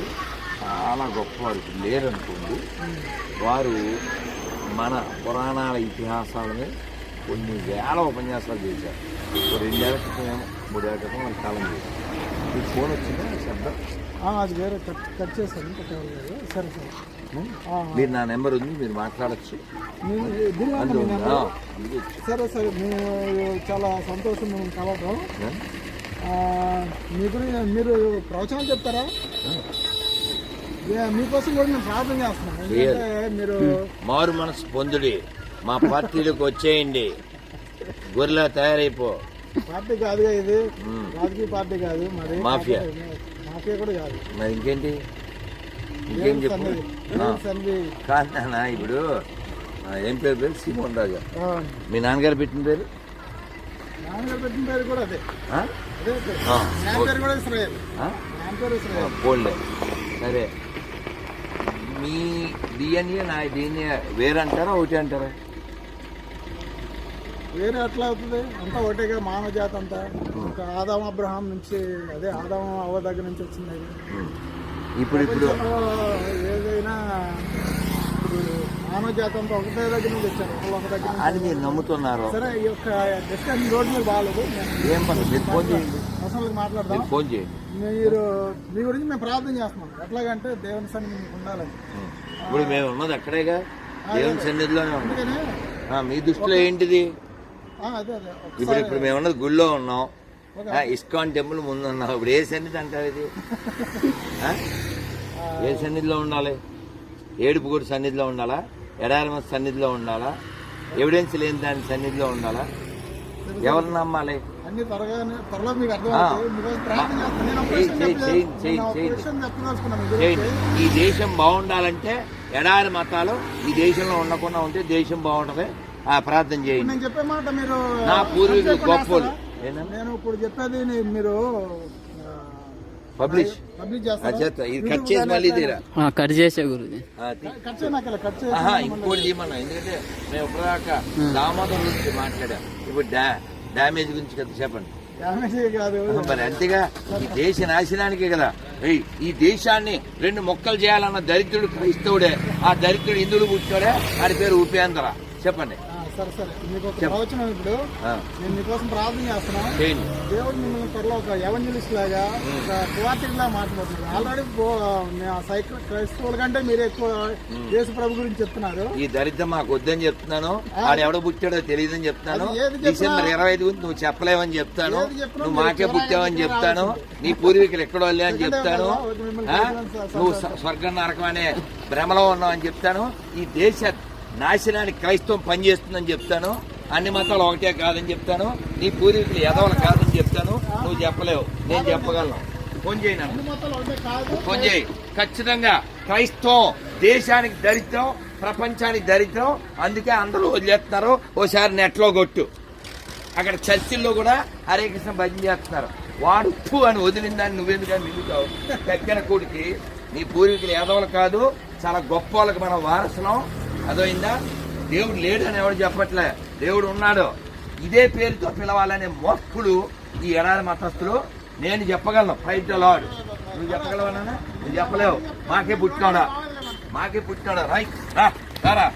గారు చాలా గొప్పవారు లేరనుకోండి వారు మన పురాణాల ఇతిహాసాలని కొన్ని వేల ఉపన్యాసాలు చేశారు. రెండేళ్ళ క్రితం ఏమో మూడేళ్ళ క్రితం వాళ్ళ కాలం చేశారు ఈ ఫోన్ వచ్చిందా? శబ్దం? ఆ, అది వేరే కట్ కట్ చేశాను సరే సరే. మీరు నా నెంబర్ ఉంది మీరు మాట్లాడచ్చు. సరే సరే. మేము చాలా సంతోషం మేము కలవటం. మీ గురించి మీరు ప్రవచనం చెప్తారా? మీకోసం కూడా మేము ప్రార్థన చేస్తున్నాం ఎందుకంటే మీరు మారు మనసు పొందుడి. మా పార్టీలోకి వచ్చేయండి. గొర్రెలా తయారైపో. పార్టీ కాదుగా ఇది. మ్మ్. రాజకీయ పార్టీ కాదు. మరి మాఫియా. మాఫియా కూడా కాదు. మరి ఇంకేంటి? ఇంకేం దేవుని చెప్పు? సన్నిధి. ఆ, దేవుని సన్నిధి. కాదు నాన్న ఇప్పుడు ఏం పేరు పేరు? సీమోన్ రాజా. మీ నాన్నగారు పెట్టిన పేరు? నాన్నగారు పెట్టిన పేరు కూడా అదే. పేరు కూడా ఇస్రాయేల్. పేరు ఇస్రాయేల్. సరే. మీ డిఎన్ఏ నా డిఎన్ఏ వేరే అంటారా ఒకటి అంటారా? వేరే ఎట్లా అవుతుంది? అంతా ఒకటేగా మానవ జాతి అంతా. ఒక ఆదాం అబ్రహాం నుంచి అదే ఆదాం అవ్వ దగ్గర నుంచి వచ్చింది. అది. ఇప్పుడు ఇప్పుడు ఏదైనా ఇప్పుడు మానవ జాతి అంతా ఒకటే దగ్గర నుంచి వచ్చారు. ఒకళ్ళు ఒక దగ్గర నుంచి. మీరు నమ్ముతున్నారు? సరే ఈ యొక్క డిస్టెన్స్ రోడ్ మీద బాగాలేదు ఏం పని? మీరు ఫోన్ చేయండి. అసలు మాట్లాడదాం. మీరు ఫోన్ చేయండి. మీరు మీ గురించి మేము ప్రార్థన చేస్తున్నాం. ఎట్లాగంటే దేవుని సన్నిధి మీకు ఉండాలని. ఇప్పుడు మేము ఉన్నది అక్కడేగా? దేవుని సన్నిధిలోనే ఉన్నాం. అందుకనే ఆ, మీ దృష్టిలో ఏంటిది? ఆ, అదే అదే. ఇప్పుడు ఒకసారి ఇప్పుడు మేము ఉన్నది గుళ్ళో ఉన్నాం. ఆ, ఇస్కాన్ టెంపుల్ ముందు ఉన్నాం. ఇప్పుడు ఏ సన్నిధి అంటారు ఇది? ఆ? ఏ సన్నిధిలో ఉండాలి? ఏడుపు కూడా సన్నిధిలో ఉండాలా? ఎడారమ సన్నిధిలో ఉండాలా? ఎవిడెన్స్ లేని దాని సన్నిధిలో ఉండాలా? ఎవరు నమ్మాలి? చేయండి. ఈ దేశం బాగుండాలంటే ఎడారి మతాలు ఈ దేశంలో ఉండకుండా ఉంటే దేశం బాగుంటది. ఆ ప్రార్థన చేయండి. నేను చెప్పే మాట మీరు నా పూర్వీకులు? ఏంటన్నా? నేను ఇప్పుడు చెప్పేది మీరు పబ్లిష్ ఇది కట్ చేసి మళ్ళీ తీరా. ఆ, కట్ చేసే గురుజీ. ఇంకోటి తీయమన్నా. ఎందుకంటే మేము ఇప్పటిదాకా దామోదం గురించి మాట్లాడాం. ఇప్పుడు డా డ్యామేజ్ గురించి కదా చెప్పండి. డ్యామేజ్ కాదు. మరి అంతేగా ఈ దేశ నాశనానికే కదా. ఏయ్, ఈ దేశాన్ని రెండు మొక్కలు చేయాలన్న దరిద్రుడు క్రైస్తవుడే. ఆ దరిద్రుడు ఇందుడు పుట్టాడే ఆయన పేరు ఉపేంద్ర. చెప్పండి. సరే సరే. మీకు ప్రవచనం ఇప్పుడు. నేను మీకోసం ప్రార్థన చేస్తున్నాను దేవుడు మిమ్మల్ని త్వరలో ఒక ఎవెంజలిస్ట్ లాగా ఒక క్వార్టర్ లా మాట్లాడుతున్నారు ఆల్రెడీ సైకిల్ క్రైస్తవుల కంటే మీరు ఎక్కువ యేసు ప్రభు గురించి చెప్తున్నారు. ఈ దరిద్రం మాకు వద్దని చెప్తున్నాను. ఆడు ఎవడ పుట్టాడో తెలియదని చెప్తాను డిసెంబర్ ఇరవై ఐదు గురించి నువ్వు చెప్పలేవని చెప్తాను. నువ్వు మాకే పుట్టావని చెప్తాను. నీ పూర్వీకులు ఎక్కడో వెళ్ళే అని చెప్తాను నువ్వు స్వర్గం నరకం అనే భ్రమలో ఉన్నావు అని చెప్తాను. ఈ దేశ నాశనానికి క్రైస్తవం పనిచేస్తుందని చెప్తాను. అన్ని మతాలు ఒకటే కాదని చెప్తాను. నీ పూర్వీకులు ఎదవలు కాదని చెప్తాను. నువ్వు చెప్పలేవు. నేను చెప్పగలను. ఫోన్ చేయను ఫోన్ చేయి. ఖచ్చితంగా క్రైస్తవం దేశానికి దరిద్రం ప్రపంచానికి దరిద్రం. అందుకే అందరూ వదిలేస్తున్నారు. ఓసారి నెట్లో కొట్టు. అక్కడ చర్చిల్లో కూడా హరే కృష్ణ భజన చేస్తున్నారు. వాడు ఉప్పు అని వదిలిన దాన్ని నువ్వెందుకని నిలుగుతావు దగ్గర కూడికి నీ పూర్వీకులు ఎదవలు కాదు. చాలా గొప్ప వాళ్ళకి మనం వారసులం. అదోయిందా దేవుడు లేడు అని ఎవడు చెప్పట్లే. దేవుడు ఉన్నాడు. ఇదే పేరుతో పిలవాలనే మూర్ఖుడు ఈ ఎడారి మతస్థులు నేను చెప్పగలను. ఫైట్ లాడ్ నువ్వు చెప్పగలవా నువ్వు చెప్పలేవు. మాకే పుట్టినాడా? మాకే పుట్టినాడా? రైట్ రా